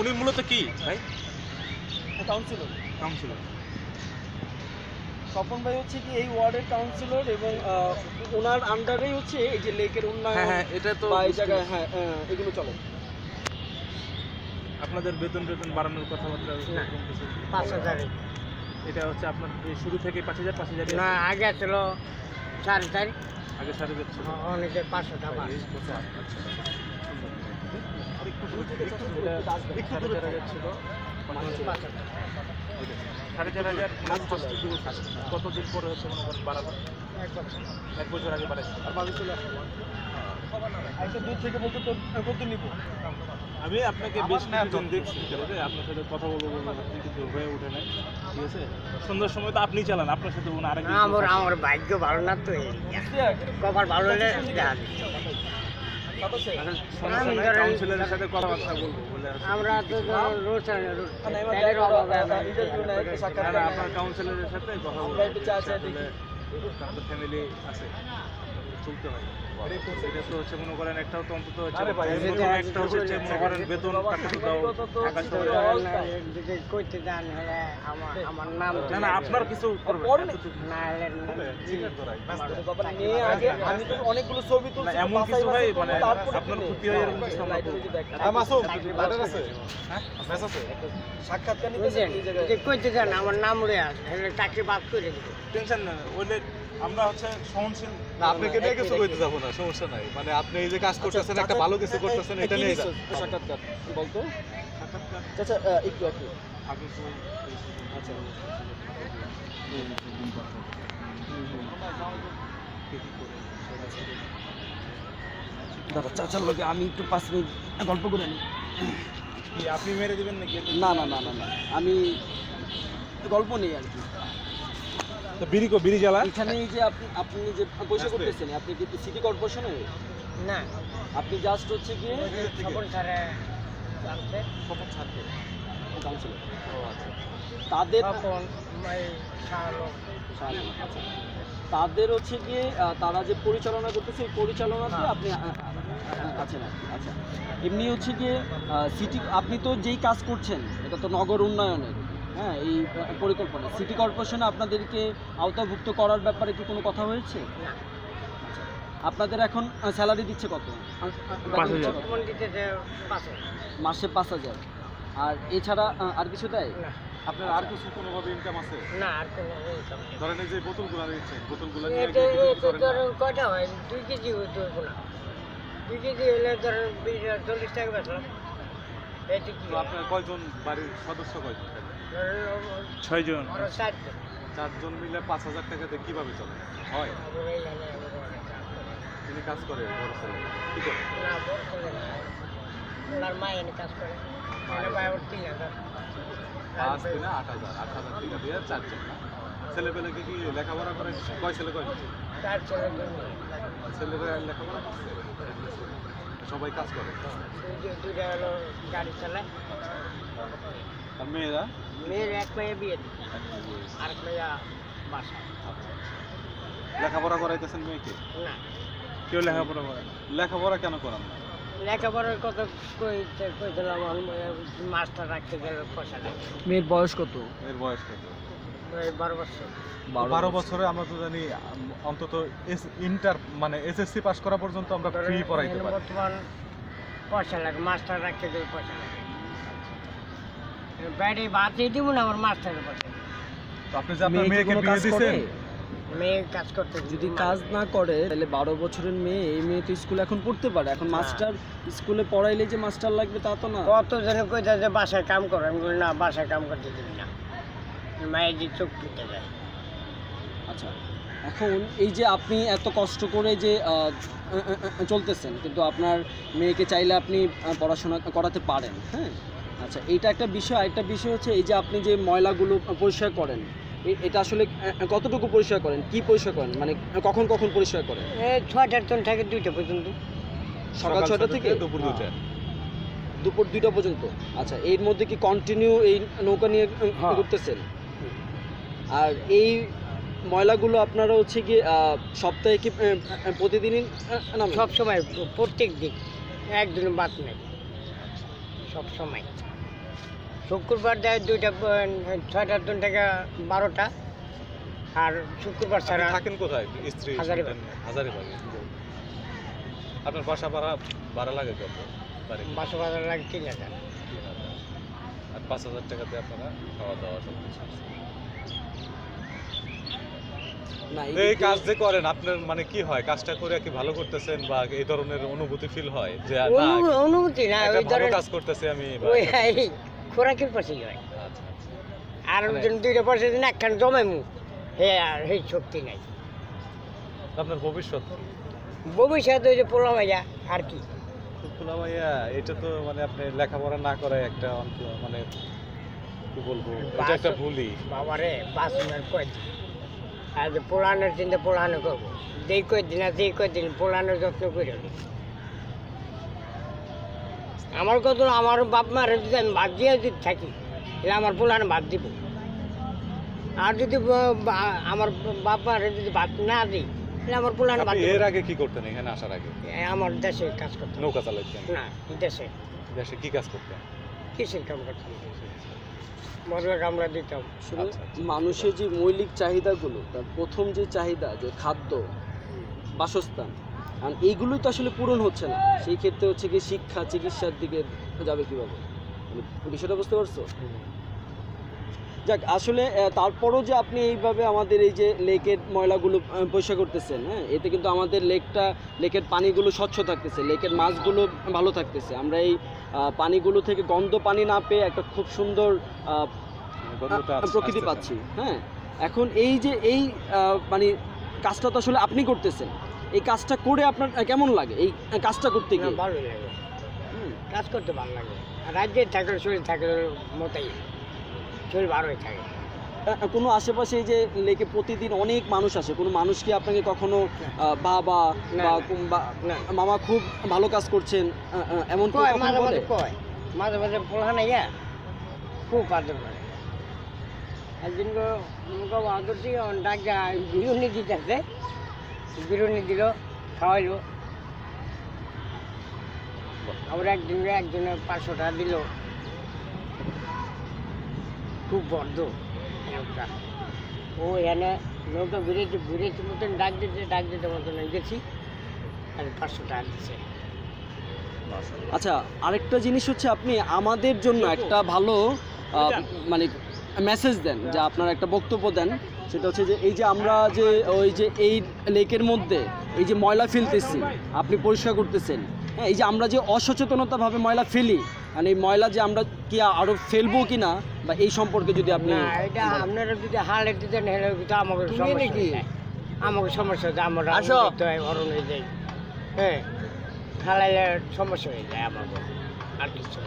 উনি মূলত কি ভাই? কাউন্সিলর কাউন্সিলর স্বপন ভাই হচ্ছে কি এই ওয়ার্ডের কাউন্সিলর এবং ওনার আন্ডারেই হচ্ছে এই যে লেকের হ্যাঁ উন্নয়ন হ্যাঁ এটা তো এই জায়গায় হ্যাঁ হ্যাঁ, এগুলো চলে। আপনাদের বেতন বেতন বাড়ানোর কথাবার্তা কিছু? পাঁচ হাজার এটা হচ্ছে আপনার শুরু থেকে পাঁচ হাজার পাঁচ হাজার না আগে ছিল সাড়ে চারি। আগে সাড়ে ছিল। অনেকে পাঁচশো টাকা ছিল সাড়ে চার হাজার কতদিন পরে হচ্ছে মনে করেন বাড়ানো এক বছর আগে বাড়াইছে। আর চলে নিব? আমি আপনাকে বেশ কিছুদিন দেখছি ঠিক আছে? আপনার সাথে কথা বলব আপনি কিন্তু হয়ে ওঠে নাই ঠিক আছে? সন্ধ্যার সময় তো আপনি চালান আপনার সাথে মনে আরেক আমার আমার ভাগ্য ভালো না তো কপাল ভালো হলে আমরা তো ধরুন রোজ মানে এবার তেলের দেখো, অভাবে আহ, আমরা interview নেয়, একটা না, সাক্ষাৎকার না, নেয়। আপনার কাউন্সিলরের সাথে কথা বলব আপনার ফ্যামিলি আছে। চলতে হয়। এটা তো হচ্ছে মনে করেন একটাও তো অন্তত একটা হচ্ছে মনে করেন বেতন কইতে হলে আমার আমার নাম না না আপনার কিছু না। না হলে বাবা, নিয়ে আগে আমি তো অনেকগুলো ছবি তুলছি এমন কিছু ভাই মানে আপনার ক্ষতি হয় এরকম কিছু। হ্যাঁ, সাক্ষাৎকার নিতে কইতে আমার নাম উড়ে আসে হলে চাকরি বাদ করে টেনশন না ওইলে আমরা হচ্ছে সহনশীল না আপনাকে নিয়ে কিছু কইতে যাব না সমস্যা নাই। মানে আপনি এই যে কাজ করতেছেন একটা ভালো কিছু করতেছেন এটা নিয়ে যান। সাক্ষাৎকার বলতো? সাক্ষাৎকার আচ্ছা একটু একটু আগে তো আচ্ছা। দাদা চাচার লোকে আমি একটু পাঁচ মিনিট গল্প করে নিই আপনি মেরে দিবেন নাকি? না না না না না। আমি গল্প নেই আর কি। তো বিড়ি কো বিড়ি জ্বালা? এখানে এই যে আপনি আপনি যে পয়সা করতেছেন আপনি কি সিটি কর্পোরেশনে না। আপনি জাস্ট হচ্ছে গিয়ে ছাড়ে জানছে খবর ছাড়তে কাউন্সিলর তাদের আচ্ছা। তাদের হচ্ছে গিয়ে তারা যে পরিচালনা করতেছে এই পরিচালনাতে আপনি আহ, আহ, আছেন আচ্ছা। এমনি হচ্ছে গিয়ে সিটি আপনি তো যেই কাজ করছেন এটা তো নগর উন্নয়নের। হ্যাঁ এই পরিকল্পনা। সিটি কর্পোরেশনে আপনাদেরকে আওতাভুক্ত করার ব্যাপারে কি কোনো কথা হয়েছে। আপনাদের এখন স্যালারি দিচ্ছে কত? মাসে পাঁচ হাজার। আর এছাড়া আর কিছু দেয়? আপনার আর কিছু কোনোভাবে ইনকাম আছে? না আর কোনো ধরেন এই যে বোতলগুলো দিচ্ছেন বোতলগুলো? ধরেন কয়টা হয়? দুই কেজি না। দুই কেজি হলে ধরেন চল্লিশ টাকা বেচলাম এটা কি আপনার কয়জন বাড়ির সদস্য কয়জন? ছয়জন। চারজন। মিলে পাঁচ হাজার টাকাতে কীভাবে চলে? হয়। তিনি কাজ করে বড় ছেলে। কি করে? ওনার মা এনে কাজ করে। তিন হাজার। পাঁচ দিনে আট হাজার। আট হাজার টাকা দিয়ে চারজন। ছেলে পেলেকে কি লেখাপড়া করে? কয় ছেলে কয়? চার ছেলে। ছেলেরা লেখাপড়া করছে? সবাই কাজ করে। গাড়ি চালায়। মেয়েরা মেয়ের এক মেয়ে বিয়ে দিচ্ছে আর এক মেয়ে বাসা লেখাপড়া করাইতেছেন মেয়েকে না কেউ লেখাপড়া করে লেখাপড়া কেন করান না লেখাপড়ার কথা কইতে কইছিলাম মাস্টার রাখতে গেলে পয়সা লাগে মেয়ের বয়স কত এর বয়স কত বারো বছর বারো বছরে আমরা তো জানি অন্তত ইন্টার মানে এসএসসি পাস করা পর্যন্ত আমরা ফ্রি পড়াইতে পারি বর্তমান পয়সা লাগে মাস্টার রাখতে গেলে পয়সা লাগে বাইরে বাঁচিয়ে দিব না আমার মাস্টারের আপনি যে আপনার মেয়ে মেয়েকে বিয়ে কাজ করে? দিয়েছেন মেয়ে কাজ করতে যদি কাজ না করে তাহলে বারো বছরের মেয়ে এই মেয়ে তো স্কুলে এখন পড়তে পারে। এখন মাস্টার স্কুলে পড়াইলে যে মাস্টার লাগবে তা তো না। কত জনে কইতে যে বাসায় কাম করো আমি বলি না বাসায় কাম করতে দিবি না। মায়ের যে চোখ টুটে যায়। আচ্ছা এখন এই যে আপনি এত কষ্ট করে যে চলতেছেন কিন্তু আপনার মেয়েকে চাইলে আপনি পড়াশোনা করাতে পারেন হ্যাঁ? আচ্ছা এইটা একটা বিষয়। একটা বিষয় হচ্ছে এই যে আপনি যে ময়লাগুলো পরিষ্কার করেন এটা আসলে কতটুকু পরিষ্কার করেন? কি পরিষ্কার করেন? মানে কখন কখন পরিষ্কার করেন? ছয়টার তন থেকে দুইটা পর্যন্ত। সকাল ছটা থেকে? দুপুর দুইটা। দুপুর দুইটা পর্যন্ত? আচ্ছা এর মধ্যে কি কন্টিনিউ এই নৌকা নিয়ে হ্যাঁ। ঘুরতেছেন? আর এই ময়লাগুলো আপনারা হচ্ছে কি সপ্তাহে কি প্রতিদিনই? সব সময় প্রত্যেক দিন একদিন বাদ নেই। সব সময় শুক্রবার দেয় দুইটা ছয়টার দিন থেকে বারোটা। আর শুক্রবার ছাড়া থাকেন কোথায়? স্ত্রী হাজারীবাগ। আপনার বাসা ভাড়া ভাড়া লাগে কত? বাসা বাজার লাগে তিন হাজার। আর পাঁচ হাজার টাকাতে আপনারা খাওয়া দাওয়া সব কিছু না এই কাজ যে করেন আপনার মানে কি হয়? কাজটা করে কি ভালো করতেছেন বা এই ধরনের অনুভূতি ফিল হয়? যে না অনু- না ওই ভালো কাজ করতেছি আমি খোরাকের পাশে হয়? আচ্ছা, আচ্ছা। আর মানে- দুইটা পয়সা দিন একখান জমাইমু হে আর সেই শক্তি নাই। আপনার ভবিষ্যৎ? ভবিষ্যৎ ওই যে পোলা ভাইয়া আর কি? ফুলা ভাইয়া এটা তো মানে আপনি লেখাপড়া না করে একটা অন্ত- মানে কি বলব এটা একটা ভুলই। বাবারে বাসনের কয়দিন? আর পোলানোর চিন্তা পোলানো করব। যেই কয়দিন আর যেই কয়দিন পোলানোর যত্ন করে। আমার কত আমার বাপ মার যদি আমি বাদ দিয়ে যদি থাকি তাহলে আমার পোলানো বাদ দিব। আর যদি আমার বাপ মার যদি বাদ না দিই তাহলে আমার পোলানো বাদ এর আগে কি করতেন এখানে আসার আগে? আমার দেশে কাজ করতাম। নৌকা চালাইতেন? না দেশে। দেশে কি কাজ করতেন? কিসের কাম করতাম? মশলা কামড়া দিতাম। আসলে আচ্ছা, আচ্ছা। মানুষের যে মৌলিক চাহিদাগুলো তার প্রথম যে চাহিদা যে খাদ্য বাসস্থান আর এইগুলোই তো আসলে পূরণ হচ্ছে না। সেই ক্ষেত্রে হচ্ছে কি শিক্ষা চিকিৎসার দিকে যাবে কীভাবে? মানে বিষয়টা বুঝতে পারছ? যাক আসলে তারপরও যে আপনি এইভাবে আমাদের এই যে লেকের ময়লাগুলো পরিষ্কার করতেছেন হ্যাঁ? এতে কিন্তু আমাদের লেকটা লেকের পানিগুলো স্বচ্ছ থাকতেছে লেকের মাছগুলো ভালো থাকতেছে। আমরা এই পানিগুলো থেকে গন্ধ পানি না পেয়ে একটা খুব সুন্দর প্রকৃতি পাচ্ছি হ্যাঁ? এখন এই যে এই মানে কাজটা তো আসলে আপনি করতেছেন। এই কাজটা করে আপনার কেমন লাগে? এই কাজটা করতে গিয়ে? ভালোই লাগে। কাজ করতে ভালো লাগে। রাজ্যে থাকলে শরীর থাকলে মতাই। শরীর ভালোই থাকে। কোনো আশেপাশে যে লেকে প্রতিদিন অনেক মানুষ আসে কোনো মানুষ কি আপনাকে কখনো বাবা বা। মামা খুব ভালো কাজ করছেন এমন কয় মাঝে মাঝে কয়। মাঝে মাঝে পোলা নাই খুব আদর করে একদিন আদর দিয়ে ডাক যা বিরুনি দিতেছে বিরুনি দিল খাওয়াইলো। আবার একদিন একজনের পাঁচশো টাকা দিল। খুব বদ্ধ নৌকা ও এনে নৌকা বিরেছে বিরেছে মতন ডাক দিতে ডাক দিতে মতন গেছি। আর পাঁচশো টাকা দিচ্ছে আচ্ছা আরেকটা জিনিস হচ্ছে আপনি আমাদের জন্য একটা ভালো মানে মেসেজ দেন যে আপনার একটা বক্তব্য দেন। সেটা হচ্ছে যে এই যে আমরা যে ওই যে এই লেকের মধ্যে এই যে ময়লা ফেলতেছি আপনি পরিষ্কার করতেছেন। হ্যাঁ এই যে আমরা যে অসচেতনতাভাবে ময়লা ফেলি মানে এই ময়লা যে আমরা কি আরও ফেলব কি না বা এই সম্পর্কে যদি আপনি এটা আপনারা যদি হালে দিতেন হেলে তো আমাকে সমস্যা আমাকে সমস্যা হয়ে যায় আমরা আসো। অরণ হয়ে যাই। হ্যাঁ হালাইলে সমস্যা হয়ে যায় আমাকে আর কিছু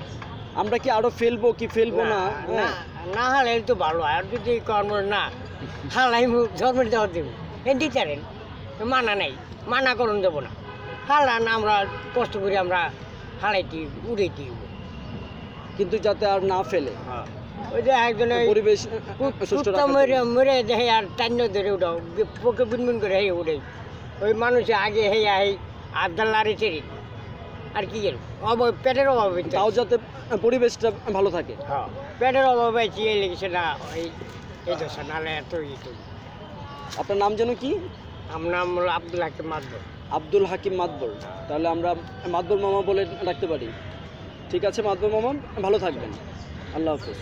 আমরা কি আরও ফেলব কি ফেলব না না? হ্যাঁ। না হালে তো ভালো আর যদি কর্ম না হালাই জন্ম দেওয়া দেবো। এ দিতারেন মানা নাই মানা করুন দেবো না। হালা না আমরা কষ্ট করি আমরা উড়াইটি কিন্তু যাতে আর না ফেলে। ওই যে একজনে পরিবেশ মরে। মরে দেখে আর টান্য ধরে উঠাও পোকে বুনবুন করে হেই উঠে ওই মানুষে আগে হেই আই আদাল লারে চেরি আর কি জানো অভাব পেটের অভাব তাও যাতে পরিবেশটা ভালো থাকে। হ্যাঁ পেটের অভাব এই লেগেছে না এই এই দশা নাহলে এত আপনার নাম যেন কি? আমার নাম হলো আব্দুল হাকিম মাদবর আব্দুল হাকিম মাদবর তাহলে আমরা মাদবুল মামা বলে রাখতে পারি। ঠিক আছে মাদবুল মামা ভালো থাকবেন। আল্লাহ হাফিজ।